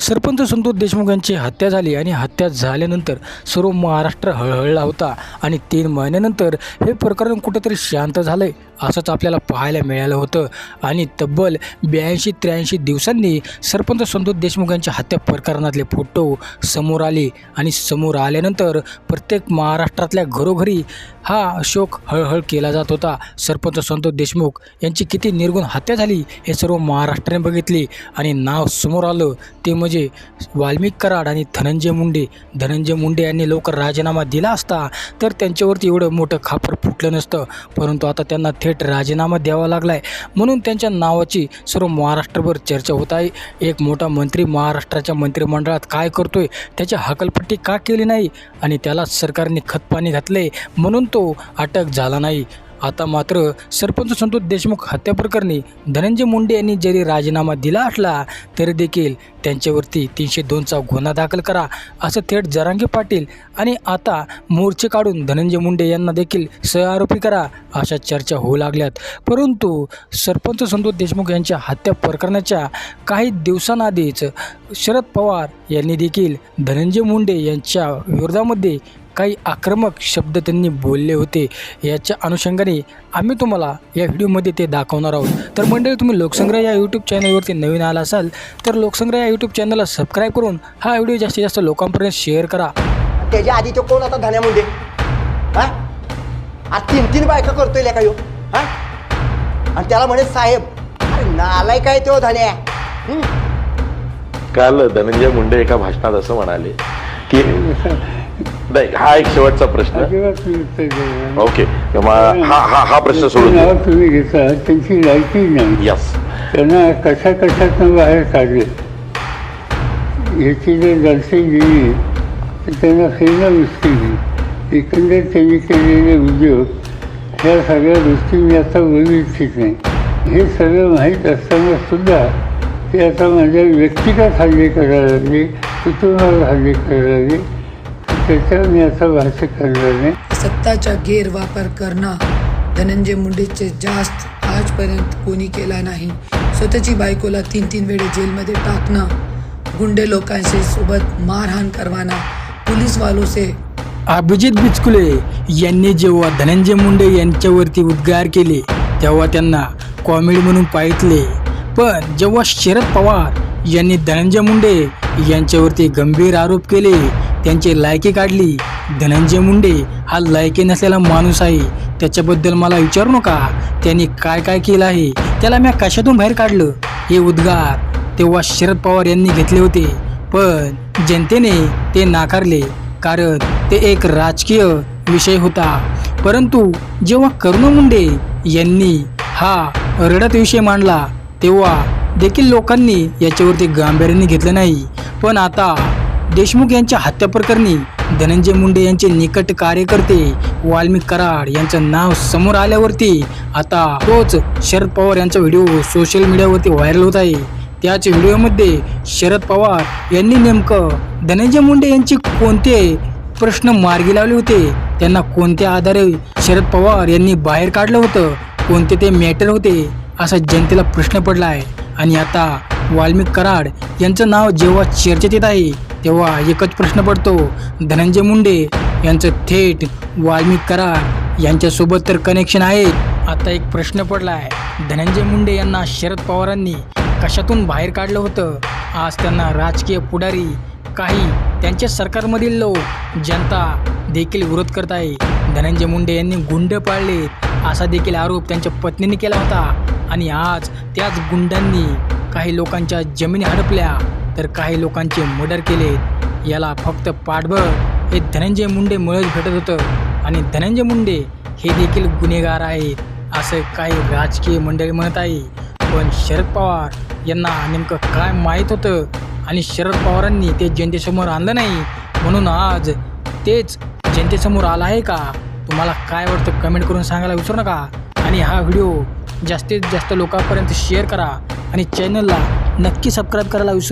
सरपंच संतोष देशमुख यांची हत्या झाली आणि हत्या झाल्यानंतर सर्व महाराष्ट्र हळहळला होता. आणि तीन महिन्यानंतर हे प्रकरण कुठेतरी शांत झालं आहे असंच आपल्याला पाहायला मिळालं होतं. आणि तब्बल ब्याऐंशी त्र्याऐंशी दिवसांनी सरपंच संतोष देशमुख यांच्या हत्या प्रकरणातले फोटो समोर आले. आणि समोर आल्यानंतर प्रत्येक महाराष्ट्रातल्या घरोघरी हा शोक हळहळ केला जात होता. सरपंच संतोष देशमुख यांची किती निर्गुण हत्या झाली हे सर्व महाराष्ट्राने बघितले. आणि नाव समोर आलं ते म्हणजे वाल्मिक कराड आणि धनंजय मुंडे. धनंजय मुंडे यांनी लवकर राजीनामा दिला असता तर त्यांच्यावरती एवढं मोठं खापर फुटलं नसतं. परंतु आता त्यांना थेट राजीनामा द्यावा लागला आहे म्हणून त्यांच्या नावाची सर्व महाराष्ट्रभर चर्चा होत आहे. एक मोठा मंत्री महाराष्ट्राच्या मंत्रिमंडळात काय करतोय? त्याची हकलपट्टी का केली नाही? आणि त्याला सरकारने खतपाणी घातले म्हणून तो अटक झाला नाही. आता मात्र सरपंच संतोष देशमुख हत्या प्रकरणी धनंजय मुंडे यांनी जरी राजीनामा दिला असला तरी देखील त्यांच्यावरती तीनशे दोनचा गुन्हा दाखल करा असं थेट जरांगे पाटील आणि आता मोर्चे काढून धनंजय मुंडे यांना देखील सहआरोपी करा अशा चर्चा होऊ लागल्यात. परंतु सरपंच संतोष देशमुख यांच्या हत्या प्रकरणाच्या काही दिवसांआधीच शरद पवार यांनी देखील धनंजय मुंडे यांच्या विरोधामध्ये काही आक्रमक शब्द त्यांनी बोलले होते. याच्या अनुषंगाने आम्ही तुम्हाला या व्हिडिओमध्ये ते दाखवणार आहोत. तर मंडळी तुम्ही लोकसंग्रह या यूट्यूब चॅनलवरती नवीन आला असाल तर लोकसंग्रह या यूट्यूब चॅनलला सबस्क्राईब करून हा व्हिडिओ जास्तीत जास्त लोकांपर्यंत शेअर करा. त्याच्या आधी तो कोण होता? धन्यामुंडे हा? आज तीन तीन बायका करतोय लेका यो. हा? आणि त्याला म्हणे साहेब अरे नालाय काय तो धन्या. हं? काल धनंजय मुंडे एका भाषणात असं म्हणाले की नाही हा एक शेवटचा प्रश्न. अजिबात मी उत्तर देणार नाही. ओके मग हा हा हा प्रश्न सोडून नाव तुम्ही घेता त्यांची लायकी नाही. यस त्यांना कशा कशातनं बाहेर काढले? याची जर दर्शन गेली तर त्यांना फिरणं मुश्किल एकंदर त्यांनी केलेले उद्योग ह्या सगळ्या गोष्टी मी आता बोलू इच्छित नाही. हे सगळं माहीत असताना सुद्धा ते आता माझ्या व्यक्तिगत हल्ले करायला लागले कुटुंबावर हल्ले करायला लागले. त्याच्यावर मी आता भाष्य करणार नाही. सत्ताचा गैरवापर करणं धनंजय मुंडेचे जास्त आजपर्यंत कोणी केला नाही. स्वतःची बायकोला तीन तीन वेळे जेलमध्ये टाकणं गुंडे लोकांशी सोबत मारहाण करवाना पुलिस वालों से अभिजित बिचकुले यांनी जेव्हा धनंजय मुंडे यांच्यावरती उद्गार केले तेव्हा त्यांना कॉमेडी म्हणून पाहितले. पण जेव्हा शरद पवार यांनी धनंजय मुंडे यांच्यावरती गंभीर आरोप केले त्यांची लायकी काढली. धनंजय मुंडे हा लायकी नसलेला माणूस आहे. त्याच्याबद्दल मला विचारू नका. त्यांनी काय काय केलं आहे त्याला मी कशातून बाहेर काढलं? हे उद्गार तेव्हा शरद पवार यांनी घेतले होते. पण जनतेने ते नाकारले कारण ते एक राजकीय विषय होता. परंतु जेव्हा करुणा मुंडे यांनी हा रडत विषय मांडला तेव्हा देखील लोकांनी याच्यावरती गांभीर्याने घेतलं नाही. पण आता देशमुख यांच्या हत्या प्रकरणी धनंजय मुंडे यांचे निकट कार्यकर्ते वाल्मिक कराड यांचं नाव समोर आल्यावरती आता तोच शरद पवार यांचा व्हिडिओ सोशल मीडियावरती व्हायरल होत आहे. त्याच व्हिडिओमध्ये शरद पवार यांनी नेमकं धनंजय मुंडे यांचे कोणते प्रश्न मार्गी लावले होते? त्यांना कोणत्या आधारे शरद पवार यांनी बाहेर काढलं होतं? कोणते ते मॅटर होते? असा जनतेला प्रश्न पडला आहे आणि आता वाल्मिक कराड यांचं नाव जेव्हा चर्चेत येत आहे तेव्हा एकच प्रश्न पडतो. धनंजय मुंडे यांचं थेट वाल्मिक कराड यांच्यासोबत तर कनेक्शन आहे आता एक प्रश्न पडला आहे धनंजय मुंडे यांना शरद पवारांनी कशातून बाहेर काढलं होतं? आज त्यांना राजकीय पुढारी काही त्यांच्या सरकारमधील लोक जनता देखील विरोध करत आहे. धनंजय मुंडे यांनी गुंड पाळले. असा देखील आरोप त्यांच्या पत्नीने केला होता. आणि आज त्याच गुंडांनी काही लोकांच्या जमिनी हडपल्या. तर काही लोकांचे मर्डर केले. याला फक्त पाठबळ हे धनंजय मुंडे मुळेच भेटत होतं. आणि धनंजय मुंडे हे देखील गुन्हेगार आहेत असं काही राजकीय मंडळी म्हणत आहे. पण शरद पवार यांना नेमकं काय माहीत होतं? आणि शरद पवारांनी ते जनतेसमोर आणलं नाही म्हणून आज तेच जनतेसमोर आलं आहे का? तुम्हाला काय वाटतं कमेंट करून सांगायला विसरू नका. आणि हा व्हिडिओ जास्तीत जास्त लोकांपर्यंत शेअर करा. आणि चॅनलला नक्की सबस्क्राईब करायला विसरू